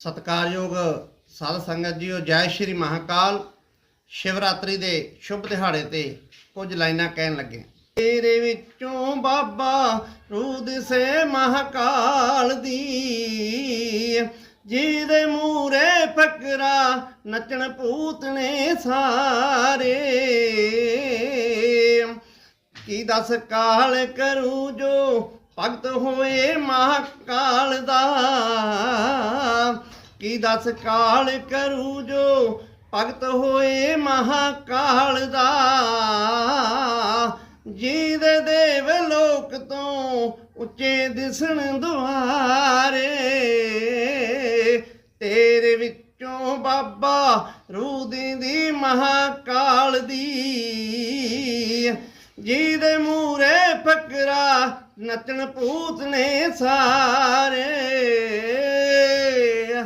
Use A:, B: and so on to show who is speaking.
A: ਸਤਿਕਾਰਯੋਗ ਸਾਧ ਸੰਗਤ ਜੀਓ, ਜੈ ਸ਼੍ਰੀ ਮਹਾਕਾਲ। ਸ਼ਿਵਰਾਤਰੀ ਦੇ ਸ਼ੁਭ ਦਿਹਾੜੇ ਤੇ ਕੁਝ ਲਾਈਨਾਂ ਕਹਿਣ ਲੱਗੇ ਤੇਰੇ ਵਿੱਚੋਂ ਬਾਬਾ ਰੂਦ ਸੇ ਮਹਾਕਾਲ ਦੀ, ਜਿਹਦੇ ਮੂਰੇ ਫਕਰਾ ਨੱਚਣ ਪੂਤਣੇ ਸਾਰੇ। ਕੀ ਦਸ ਕਾਲ ਕਰੂ ਜੋ ਭਗਤ ਹੋਏ ਮਹਾਕਾਲ ਦਾ? ਕੀ ਦਸ ਕਾਲ ਕਰੂ ਜੋ ਭਗਤ ਹੋਏ ਮਹਾਕਾਲ ਦਾ? ਜਿਹਦੇ ਦੇਵ ਲੋਕ ਤੋਂ ਉੱਚੇ ਦਿਸਣ ਦੁਆਰੇ, ਤੇਰੇ ਵਿੱਚੋਂ ਬਾਬਾ ਰੂਦੀ ਦੀ ਮਹਾਕਾਲ ਦੀ। ਜਿਹਦੇ ਮੂਰੇ ਫਕਰਾ ਨੱਚਣ ਪੂਤ ਨੇ ਸਾਰੇ